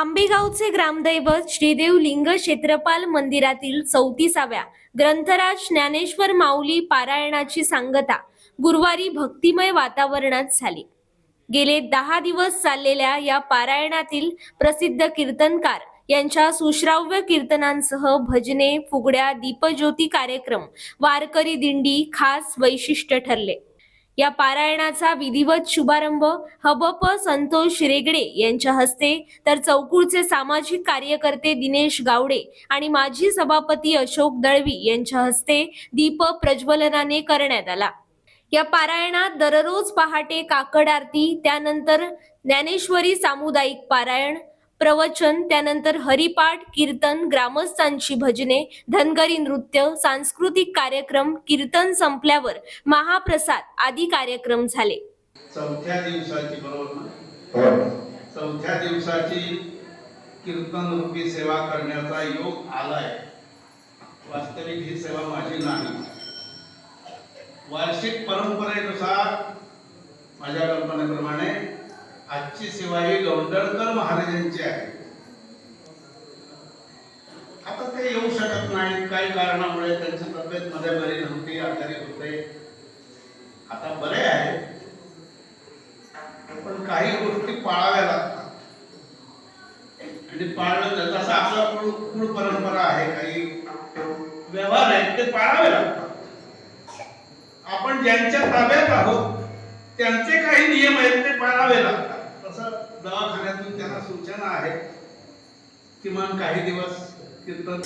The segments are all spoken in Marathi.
आंबेगावचे ग्रामदैवत श्रीदेव लिंग क्षेत्रपाल मंदिरातील चौतीसाव्या ग्रंथराज ज्ञानेश्वर माऊली पारायणाची सांगता गुरुवारी भक्तिमय वातावरणात झाली. गेले दहा दिवस चाललेल्या या पारायणातील प्रसिद्ध कीर्तनकार यांच्या सुश्राव्य कीर्तनांसह भजने फुगड्या दीपज्योती कार्यक्रम वारकरी दिंडी खास वैशिष्ट्य ठरले. या पारायणाचा विधिवत शुभारंभ हबप संतोष रेगडे यांच्या हस्ते तर चौकुळचे सामाजिक कार्यकर्ते दिनेश गावडे आणि माजी सभापती अशोक दळवी यांच्या हस्ते दीप प्रज्वलनाने करण्यात आला. या पारायणात दररोज पहाटे काकड आरती त्यानंतर ज्ञानेश्वरी सामुदायिक पारायण प्रवचन त्यानंतर हरिपाठ कीर्तन ग्रामस्थांची भजने धनगरी नृत्य सांस्कृतिक कार्यक्रम कीर्तन संपल्यावर महाप्रसाद आदी कार्यक्रम झाले. चौथ्या दिवसाची बरोबर ना? हो. चौथ्या दिवसाची कीर्तन रूपी सेवा करण्याचा योग आलाय. वास्तविक ही सेवा माझी नाही. वार्षिक परंपरेनुसार माझ्या कल्पनेप्रमाणे आजची सेवा ही गौंडळकर महाराजांची आहे. आता ते येऊ शकत नाहीत काही कारणामुळे त्यांची तब्येत मध्ये बरी नव्हती आजारी होते. आता बरे आहे. पण काही गोष्टी पाळाव्या लागतात. आणि पाळणं तर जसं आपला कुळ कुळ परंपरा आहे. काही व्यवहार आहेत ते पाळावे लागतात. आपण ज्यांच्या ताब्यात आहोत त्यांचे काही नियम आहेत ते पाळावे लागतात. असं दवाखान्यातून त्यांना सूचना आहेत किमान काही दिवस कीर्तन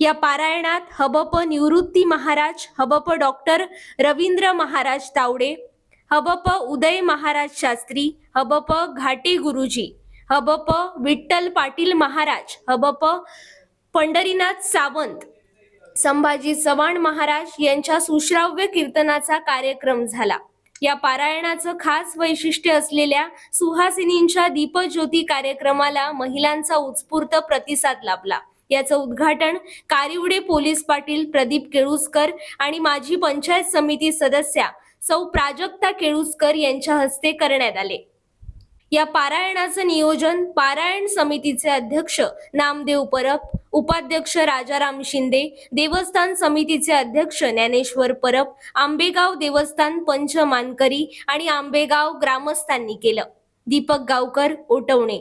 या पारायणात हबप निवृत्ती महाराज हबप डॉक्टर रवींद्र महाराज तावडे हबप उदय महाराज शास्त्री हबप घाटे गुरुजी हबप विठ्ठल पाटील महाराज हबप पंढरीनाथ सावंत संभाजी चव्हाण महाराज यांच्या सुश्राव्य कीर्तनाचा कार्यक्रम झाला. या पारायणाचं खास वैशिष्ट्य असलेल्या सुहासिनींच्या दीपज्योती कार्यक्रमाला महिलांचा उत्स्फूर्त प्रतिसाद लाभला. याचं उद्घाटन कारिवडे पोलीस पाटील प्रदीप केळुसकर आणि माजी पंचायत समिती सदस्या सौ प्राजक्ता केळुसकर यांच्या हस्ते करण्यात आले. या पारायणाचं नियोजन पारायण समितीचे अध्यक्ष नामदेव परब उपाध्यक्ष राजाराम शिंदे देवस्थान समितीचे अध्यक्ष ज्ञानेश्वर परब आंबेगाव देवस्थान पंच मानकरी आणि आंबेगाव ग्रामस्थांनी केलं. दीपक गावकर ओटवणे.